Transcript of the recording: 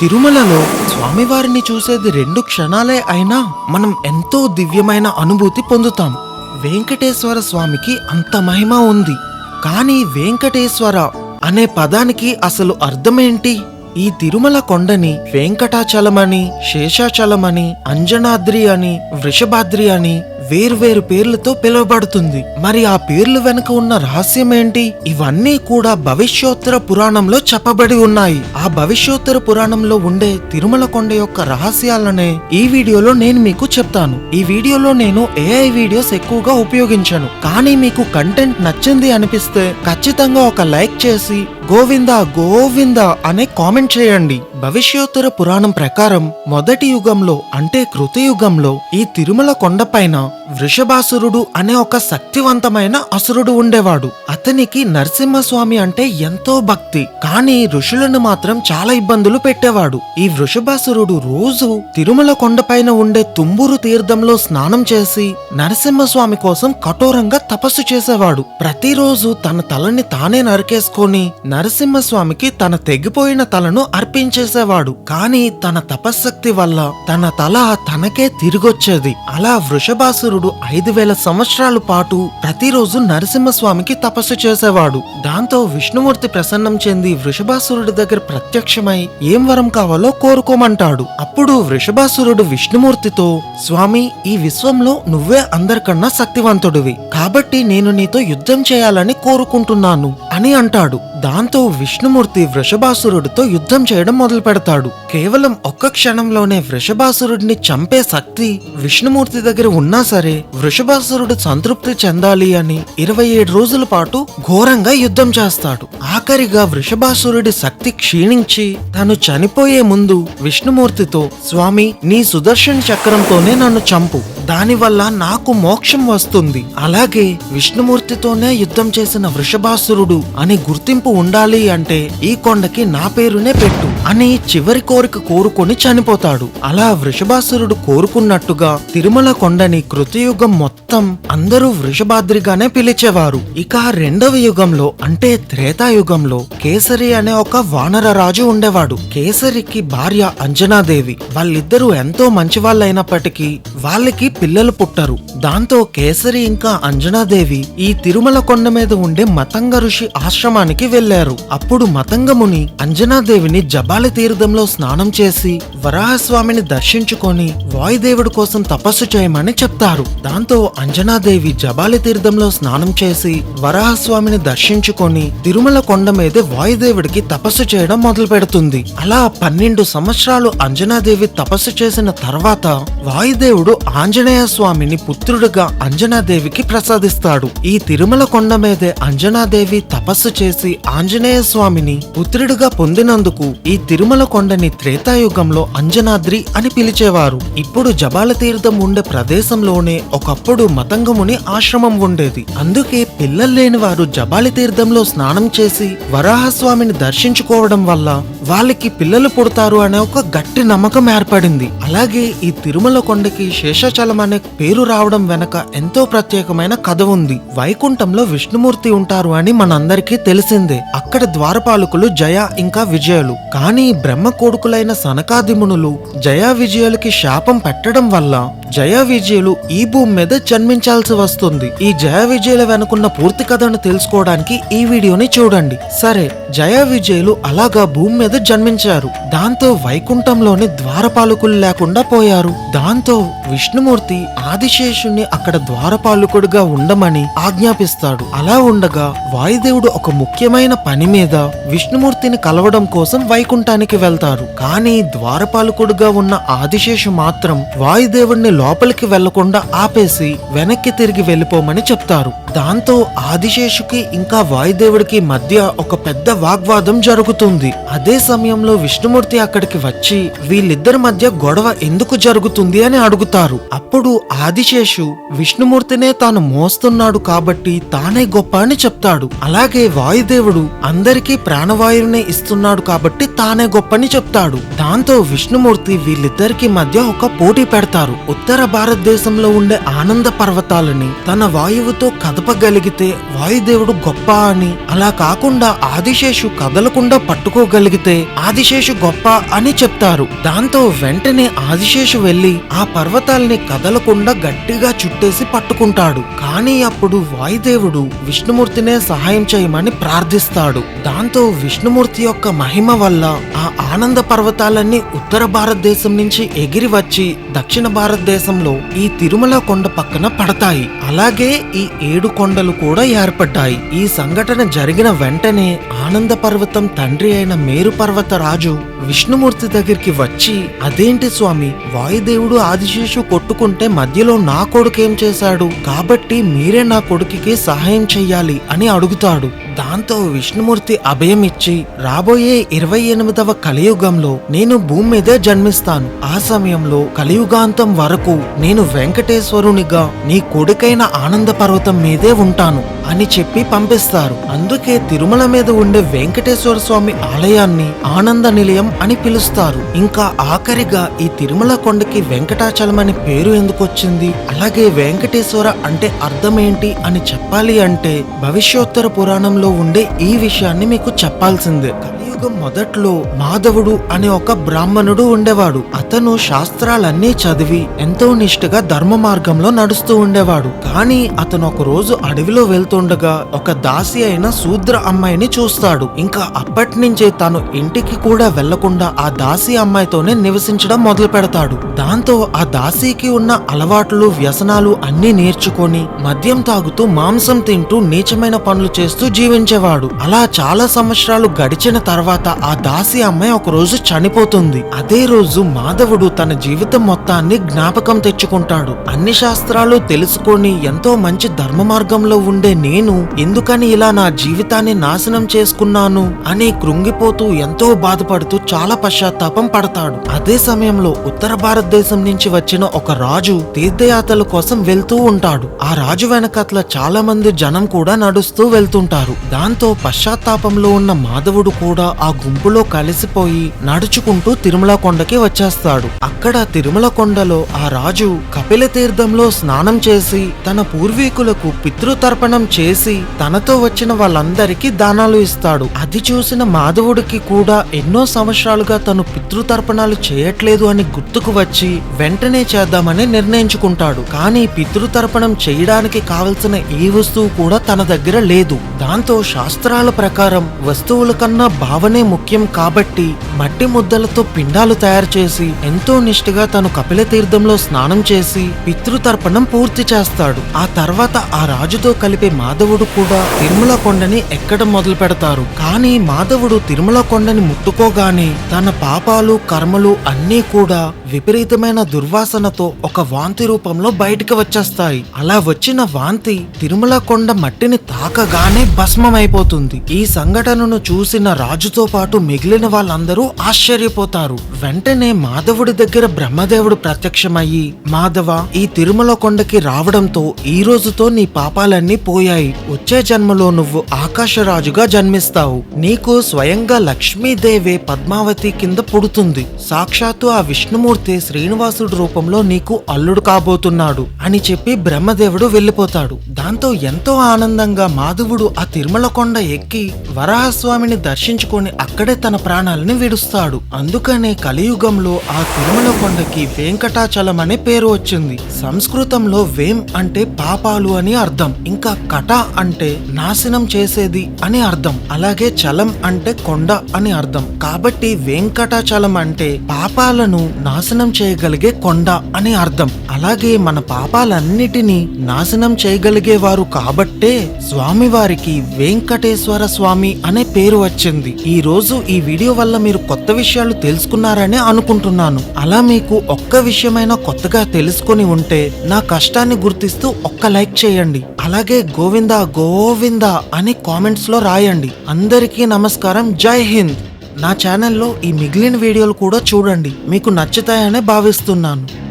తిరుమలలో స్వామివారిని చూసేది రెండు క్షణాలే అయినా మనం ఎంతో దివ్యమైన అనుభూతి పొందుతాం. వెంకటేశ్వర స్వామికి అంత మహిమ ఉంది. కానీ వెంకటేశ్వర అనే పదానికి అసలు అర్థమేంటి? ఈ తిరుమల కొండని వెంకటాచలమని శేషాచలమని అంజనాద్రి అని వృషభాద్రి అని వేర్వేరు పేర్లతో పిలువబడుతుంది. మరి ఆ పేర్లు వెనుక ఉన్న రహస్యం ఏంటి ఇవన్నీ కూడా భవిష్యోత్తర పురాణంలో చెప్పబడి ఉన్నాయి. ఆ భవిష్యోత్తర పురాణంలో ఉండే తిరుమల కొండ యొక్క రహస్యాలనే ఈ వీడియోలో నేను మీకు చెప్తాను. ఈ వీడియోలో నేను ఏఐ వీడియోస్ ఎక్కువగా ఉపయోగించాను. కానీ మీకు కంటెంట్ నచ్చింది అనిపిస్తే ఖచ్చితంగా ఒక లైక్ చేసి గోవింద గోవింద అనే కామెంట్ చేయండి. భవిష్యోత్తర పురాణం ప్రకారం మొదటి యుగంలో అంటే కృతయుగంలో ఈ తిరుమల కొండపైన వృషభాసురుడు అనే ఒక శక్తివంతమైన అసురుడు ఉండేవాడు. అతనికి నరసింహస్వామి అంటే ఎంతో భక్తి. కానీ ఋషులను మాత్రం చాలా ఇబ్బందులు పెట్టేవాడు. ఈ వృషభాసురుడు రోజు తిరుమల కొండపైన ఉండే తుంబూరు తీర్థంలో స్నానం చేసి నరసింహస్వామి కోసం కఠోరంగా తపస్సు చేసేవాడు. ప్రతిరోజు తన తలని తానే నరికేసుకొని నరసింహస్వామికి తన తెగిపోయిన తలను అర్పించేసేవాడు. కానీ తన తపశ్శక్తి వల్ల తన తల తనకే తిరిగొచ్చేది. అలా వృషభాసురుడు duduk ఐదు వేల సంవత్సరాల పాటు ప్రతిరోజు నరసింహస్వామికి తపస్సు చేసేవాడు. దాంతో విష్ణుమూర్తి ప్రసన్నం చెంది వృషభాసురుడి దగ్గర ప్రత్యక్షమై ఏం వరం కావాలో కోరుకోమంటాడు. అప్పుడు వృషభాసురుడు విష్ణుమూర్తితో స్వామి ఈ విశ్వంలో నువ్వే అందరికన్నా శక్తివంతుడివి. కాబట్టి నేను నీతో యుద్ధం చేయాలని కోరుకుంటున్నాను అని అంటాడు. దాంతో విష్ణుమూర్తి వృషభాసురుడితో యుద్ధం చేయడం మొదలు పెడతాడు. కేవలం ఒక్క క్షణంలోనే వృషభాసురుడిని చంపే శక్తి విష్ణుమూర్తి దగ్గర ఉన్నా సరే వృషభాసురుడు సంతృప్తి చెందాలి అని ఇరవై ఏడు రోజుల పాటు ఘోరంగా యుద్ధం చేస్తాడు. ఆఖరిగా వృషభాసురుడి శక్తి క్షీణించి తను చనిపోయే ముందు విష్ణుమూర్తితో స్వామి నీ సుదర్శన చక్రంతోనే నన్ను చంపు. దానివల్ల నాకు మోక్షం వస్తుంది. అలాగే విష్ణుమూర్తితోనే యుద్ధం చేసిన వృషభాసురుడు అని గుర్తింపు ఉండాలి అంటే ఈ కొండకి నా పేరునే పెట్టు అని చివరి కోరిక కోరుకొని చనిపోతాడు. అలా వృషభాసురుడు కోరుకున్నట్టుగా తిరుమల కొండని కృతయుగం మొత్తం అందరూ వృషభాద్రిగానే పిలిచేవారు. ఇక రెండవ యుగంలో అంటే త్రేతాయుగంలో కేసరి అనే ఒక వానర రాజు ఉండేవాడు. కేసరికి భార్య అంజనాదేవి. వాళ్ళిద్దరూ ఎంతో మంచి వాళ్ళైనప్పటికీ వాళ్ళకి పిల్లలు పుట్టరు. దాంతో కేసరి ఇంకా అంజనాదేవి ఈ తిరుమల కొండ మీద ఉండే మతంగ ఋషి ఆశ్రమానికి వెళ్ళారు అప్పుడు మతంగముని అంజనాదేవిని జబాలి తీర్థంలో స్నానం చేసి వరాహస్వామిని దర్శించుకొని వాయుదేవుడి కోసం తపస్సు చేయమని చెప్తారు. దాంతో అంజనాదేవి జబాలి తీర్థంలో స్నానం చేసి వరాహస్వామిని దర్శించుకొని తిరుమల కొండ మీదే వాయుదేవుడికి తపస్సు చేయడం మొదలు పెడుతుంది. అలా పన్నెండు సంవత్సరాలు అంజనాదేవి తపస్సు చేసిన తర్వాత వాయుదేవుడు ఆంజనేయ స్వామిని పుత్రుడిగా అంజనాదేవికి ప్రసాదిస్తాడు. ఈ తిరుమల కొండ మీదే అంజనాదేవి తపస్సు చేసి ఆంజనేయ స్వామిని పుత్రుడిగా పొందినందుకు ఈ తిరుమల కొండని త్రేతాయుగంలో అంజనాద్రి అని పిలిచేవారు. ఇప్పుడు జబాల తీర్థం ఉండే ప్రదేశంలోనే ఒక ఒకప్పుడు మతంగముని ఆశ్రమం ఉండేది. అందుకే పిల్లలు లేని వారు జబాలి తీర్థంలో స్నానం చేసి వరాహస్వామిని దర్శించుకోవడం వల్ల వాళ్ళకి పిల్లలు పుడతారు అనే ఒక గట్టి నమ్మకం ఏర్పడింది. అలాగే ఈ తిరుమల కొండకి శేషాచలం అనే పేరు రావడం వెనక ఎంతో ప్రత్యేకమైన కథ ఉంది. వైకుంఠంలో విష్ణుమూర్తి ఉంటారు అని మనందరికీ తెలిసిందే. అక్కడ ద్వారపాలకులు జయ ఇంకా విజయులు. కానీ బ్రహ్మ కొడుకులైన సనకాదిమునులు జయ విజయులకి శాపం పెట్టడం వల్ల జయ విజయులు ఈ భూమి మీద జన్మించాల్సి వస్తుంది. ఈ జయ విజయుల వెనుకున్న పూర్తి కథను తెలుసుకోవడానికి ఈ వీడియోని చూడండి. సరే జయ విజయలు అలాగా భూమి మీద జన్మించారు. దాంతో వైకుంఠంలోని ద్వారపాలకులు లేకుండా పోయారు. దాంతో విష్ణుమూర్తి ఆదిశేషుణ్ణి అక్కడ ద్వారపాలకుడుగా ఉండమని ఆజ్ఞాపిస్తాడు. అలా ఉండగా వాయుదేవుడు ఒక ముఖ్యమైన పని మీద విష్ణుమూర్తిని కలవడం కోసం వైకుంఠానికి వెళ్తారు కానీ ద్వారపాలకుడుగా ఉన్న ఆదిశేషు మాత్రం వాయుదేవుడిని లోపలికి వెళ్ళకుండా ఆపేసి వెనక్కి తిరిగి వెళ్ళిపోమని చెప్తారు. దాంతో ఆదిశేషుకి ఇంకా వాయుదేవుడికి మధ్య ఒక పెద్ద వాగ్వాదం జరుగుతుంది. అదే సమయంలో విష్ణుమూర్తి అక్కడికి వచ్చి వీళ్ళిద్దరి మధ్య గొడవ ఎందుకు జరుగుతుంది? అని అడుగుతారు అప్పుడు ఆదిశేషు విష్ణుమూర్తినే తాను మోస్తున్నాడు కాబట్టి తానే గొప్ప అని చెప్తాడు. అలాగే వాయుదేవుడు అందరికీ ప్రాణవాయువునే ఇస్తున్నాడు కాబట్టి తానే గొప్పని చెప్తాడు. దాంతో విష్ణుమూర్తి వీళ్ళిద్దరికి మధ్య ఒక పోటీ పెడతారు. ఉత్తర భారతదేశంలో ఉండే ఆనంద పర్వతాలని తన వాయువుతో కదపగలిగితే వాయుదేవుడు గొప్ప అని. అలా కాకుండా ఆదిశేషు కదలకుండా పట్టుకోగలిగితే ఆదిశేషు గొప్ప అని చెప్తారు. దాంతో వెంటనే ఆదిశేషు వెళ్ళి ఆ పర్వతాల్ని కదలకుండా గట్టిగా చుట్టేసి పట్టుకుంటాడు. కానీ అప్పుడు వాయుదేవుడు విష్ణుమూర్తినే సహాయం చేయమని ప్రార్థిస్తాడు. దాంతో విష్ణుమూర్తి యొక్క మహిమ వల్ల ఆ ఆనంద పర్వతాలన్నీ ఉత్తర భారతదేశం నుంచి ఎగిరి వచ్చి దక్షిణ భారతదేశంలో ఈ తిరుమల కొండ పక్కన పడతాయి. అలాగే ఈ ఏడు కొండలు కూడా ఏర్పడ్డాయి. ఈ సంఘటన జరిగిన వెంటనే ఆనంద పర్వతం తండ్రి అయిన మేరు పర్వత రాజు విష్ణుమూర్తి దగ్గరికి వచ్చి అదేంటి స్వామి వాయుదేవుడు ఆదిశేషు కొట్టుకుంటే మధ్యలో నా కొడుకేం చేశాడు? కాబట్టి మీరే నా కొడుకుకి సహాయం చెయ్యాలి అని అడుగుతాడు. దాంతో విష్ణుమూర్తి అభయం ఇచ్చి రాబోయే ఇరవై ఎనిమిదవ కలియుగంలో నేను భూమి మీదే జన్మిస్తాను. ఆ సమయంలో కలియుగాంతం వరకు నేను వెంకటేశ్వరునిగా నీ కొడుకైన ఆనంద పర్వతం మీదే ఉంటాను అని చెప్పి పంపిస్తారు. అందుకే తిరుమల మీద ఉండే వెంకటేశ్వర స్వామి ఆలయాన్ని ఆనంద నిలయం అని పిలుస్తారు. ఇంకా ఆఖరిగా ఈ తిరుమల కొండకి వెంకటాచలం అని పేరు ఎందుకు వచ్చింది? అలాగే వెంకటేశ్వర అంటే అర్థం ఏంటి అని చెప్పాలి అంటే భవిష్యోత్తర పురాణంలో ఉండే ఈ విషయాన్ని మీకు చెప్పాల్సిందే. కలియుగం మొదట్లో మాధవుడు అనే ఒక బ్రాహ్మణుడు ఉండేవాడు. అతను శాస్త్రాలన్నీ చదివి ఎంతో నిష్ఠగా ధర్మ మార్గంలో నడుస్తూ ఉండేవాడు. కానీ అతను ఒక రోజు అడవిలో వెళ్తుండగా ఒక దాసి అయిన శూద్ర అమ్మాయిని చూస్తాడు. ఇంకా అప్పటి నుంచే తాను ఇంటికి కూడా వెళ్ళకుండా ఆ దాసి అమ్మాయితోనే నివసించడం మొదలు పెడతాడు. దాంతో ఆ దాసీకి ఉన్న అలవాట్లు వ్యసనాలు అన్ని నేర్చుకొని మద్యం తాగుతూ మాంసం తింటూ నీచమైన పనులు చేస్తూ జీవించేవాడు. అలా చాలా సంవత్సరాలు గడిచిన తర్వాత ఆ దాసి అమ్మాయి ఒక రోజు చనిపోతుంది. అదే రోజు మాధవుడు తన జీవితం మొత్తాన్ని జ్ఞాపకం తెచ్చుకుంటాడు. అన్ని శాస్త్రాలు తెలుసుకొని ఎంతో మంచి ధర్మ మార్గంలో ఉండే నేను ఎందుకని ఇలా నా జీవితాన్ని నాశనం చేసుకున్నాను అని కృంగిపోతూ ఎంతో బాధపడుతూ చాలా పశ్చాత్తాపం పడతాడు. అదే సమయంలో ఉత్తర భారతదేశం నుంచి వచ్చిన ఒక రాజు తీర్థయాత్రల కోసం వెళ్తూ ఉంటాడు. ఆ రాజు వెనకట్ల చాలా మంది జనం కూడా నడుస్తూ వెళ్తుంటారు. దాంతో పశ్చాత్తాపంలో ఉన్న మాధవుడు కూడా ఆ గుంపులో కలిసిపోయి నడుచుకుంటూ తిరుమల కొండకి వచ్చేస్తాడు. అక్కడ తిరుమల కొండలో ఆ రాజు కపిల తీర్థంలో స్నానం చేసి తన పూర్వీకులకు పితృతర్పణం చేసి తనతో వచ్చిన వాళ్ళందరికీ దానాలు ఇస్తాడు. అది చూసిన మాధవుడికి కూడా ఎన్నో సంవత్సరాలుగా తను పితృతర్పణాలు చేయట్లేదు అని గుర్తుకు వచ్చి వెంటనే చేద్దామని నిర్ణయించుకుంటాడు. కానీ పితృతర్పణం చేయడానికి కావలసిన ఏ వస్తువు కూడా తన దగ్గర లేదు. దాంతో శాస్త్రాల ప్రకారం వస్తువుల కన్నా భావన ముఖ్యం కాబట్టి మట్టి ముద్దలతో పిండాలు తయారు చేసి ఎంతో నిష్ఠగా తను కపిల తీర్థంలో స్నానం చేసి పితృతర్పణం పూర్తి చేస్తాడు. ఆ తర్వాత ఆ రాజుతో కలిపే మాధవుడు కూడా తిరుమల కొండని ఎక్కడం మొదలు పెడతారు. కానీ మాధవుడు తిరుమల కొండని ముట్టుకోగానే తన పాపాలు కర్మలు అన్నీ కూడా విపరీతమైన దుర్వాసనతో ఒక వాంతి రూపంలో బయటికి వచ్చేస్తాయి. అలా వచ్చిన వాంతి తిరుమల కొండ మట్టిని తాకగానే భస్మమైపోతుంది. ఈ సంఘటనను చూసిన రాజుతో పాటు మిగిలిన వాళ్ళందరూ ఆశ్చర్యపోతారు. వెంటనే మాధవుడి దగ్గర బ్రహ్మదేవుడు ప్రత్యక్షమయ్యి మాధవ ఈ తిరుమల కొండకి రావడంతో ఈ రోజుతో నీ పాపాలన్నీ పోయాయి. వచ్చే జన్మలో నువ్వు ఆకాశరాజుగా జన్మిస్తావు. నీకు స్వయంగా లక్ష్మీదేవే పద్మావతి కింద పుడుతుంది. సాక్షాత్తు ఆ విష్ణుమూర్తి శ్రీనివాసుడు రూపంలో నీకు అల్లుడు కాబోతున్నాడు అని చెప్పి బ్రహ్మదేవుడు వెళ్ళిపోతాడు. దాంతో ఎంతో ఆనందంగా మాధవుడు ఆ తిరుమల కొండ ఎక్కి వరాహస్వామిని దర్శించుకొని అక్కడే తన ప్రాణాలని విడుస్తాడు. అందుకనే కలియుగంలో ఆ తిరుమల కొండకి వెంకటాచలం అనే పేరు వచ్చింది. సంస్కృతంలో వేం అంటే పాపాలు అని అర్థం. ఇంకా కట అంటే నాశనం చేసేది అని అర్థం. అలాగే చలం అంటే కొండ అని అర్థం. కాబట్టి వెంకటాచలం అంటే పాపాలను నాశనం చేయగలిగే కొండ అని అర్థం. అలాగే మన పాపాలన్నిటినీ నాశనం చేయగలిగేవారు కాబట్టే స్వామివారికి వెంకటేశ్వర స్వామి అనే పేరు వచ్చింది. ఈ ఈరోజు ఈ వీడియో వల్ల మీరు కొత్త విషయాలు తెలుసుకున్నారని అనుకుంటున్నాను. అలా మీకు ఒక్క విషయమైనా కొత్తగా తెలుసుకొని ఉంటే నా కష్టాన్ని గుర్తిస్తూ ఒక్క లైక్ చేయండి. అలాగే గోవింద గోవింద అని కామెంట్స్లో రాయండి. అందరికీ నమస్కారం. జై హింద్. నా ఛానల్లో ఈ మిగిలిన వీడియోలు కూడా చూడండి. మీకు నచ్చుతాయనే భావిస్తున్నాను.